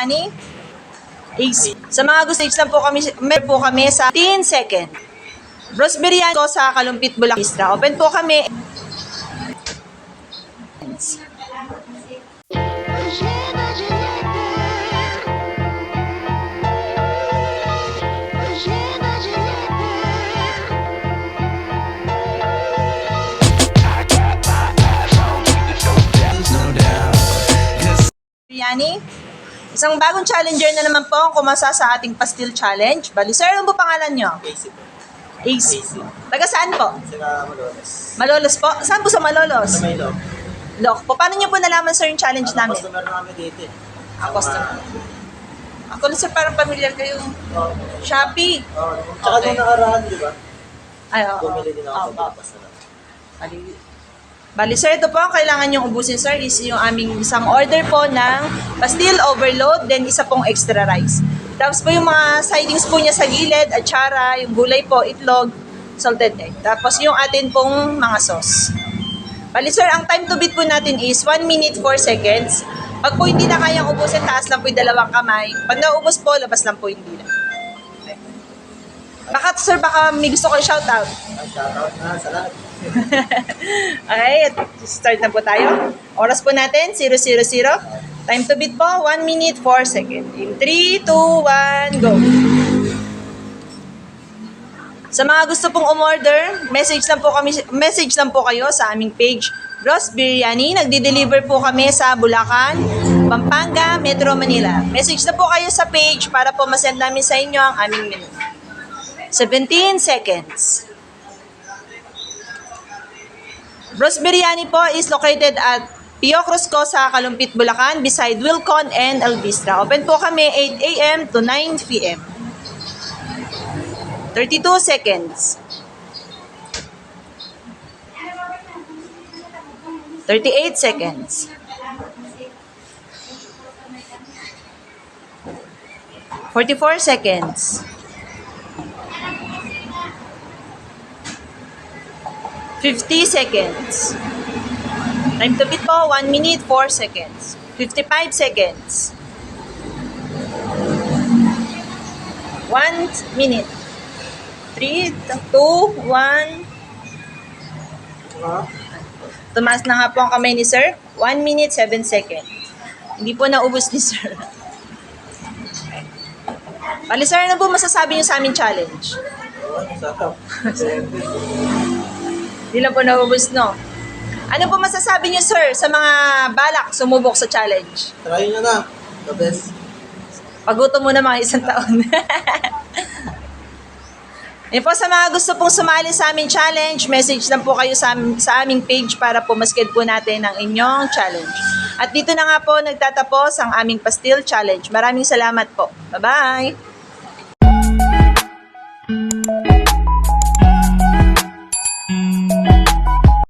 biryani. Eggs. Sa mga gusto, eggs lang po kami, meron po kami sa 10 second. Bros biryani ko sa Kalumpit Bulakistra. Open po kami. Biryani. Isang bagong challenger na naman po ang kumasa sa ating pastil challenge. Bali, sir, ano po pangalan nyo? Casey po. Ace. Casey. Taga saan po? Sila Malolos. Malolos po? Saan po sa Malolos? Sa Milo. Lok po. Paano nyo po nalaman, sir, yung challenge namin? customer na kami dito eh. Ah, customer. Ako na, sir, parang familiar kayo. Oo. Shopee. Oo. Tsaka Okay. nung nakaraan, di ba? Ay, oo. Bumili din ako sa. Bukas na lang. Bali, bali, sir, ito po ang kailangan yung ubusin, sir, is yung aming isang order po ng pastil overload, then isa pong extra rice. Tapos po yung mga sidings po niya sa gilid, atsara, yung gulay po, itlog, salted egg. Tapos yung atin pong mga sauce. Bali, sir, ang time to beat po natin is 1 minute 4 seconds. Pag po hindi na kayang ubusin, taas lang po yung dalawang kamay. Pag naubos po, labas lang po yung dila. Baka, sir, baka may gusto ko shoutout. Ah, Shoutout na sa lahat. Okay, start na po tayo. Oras po natin, 000. Time to beat po, 1 minute 4 seconds. In 3, 2, 1, go! Sa mga gusto pong umorder, message lang po kami message lang po kayo sa aming page Gross Biryani. Nagdi-deliver po kami sa Bulacan, Pampanga, Metro Manila. Message na po kayo sa page para po masend namin sa inyo ang aming menu. 17 seconds. Bros Biryani po is located at Pio Cruzco sa Kalumpit, Bulacan beside Wilcon and Alvistra. Open po kami 8 a.m. to 9 p.m. 32 seconds. 38 seconds. 44 seconds. 50 seconds. Time to beat po, 1 minute, 4 seconds. 55 seconds. 1 minute. 3, 2, 1. Ah, Tumaas na nga po ang kamay ni sir. 1 minute, 7 seconds. Hindi po naubos ni sir. Bali sir, ano po masasabi niyo sa aming challenge? Hindi lang po naubos, no? Ano po masasabi niyo sir sa mga balak sumubok sa challenge? Try nyo na. The best. Pagutom mo na mga isang taon. Yan po sa mga gusto pong sumali sa aming challenge, message lang po kayo sa, sa aming page para po masked po natin ang inyong challenge. At dito na nga po nagtatapos ang aming pastil challenge. Maraming salamat po. Bye-bye!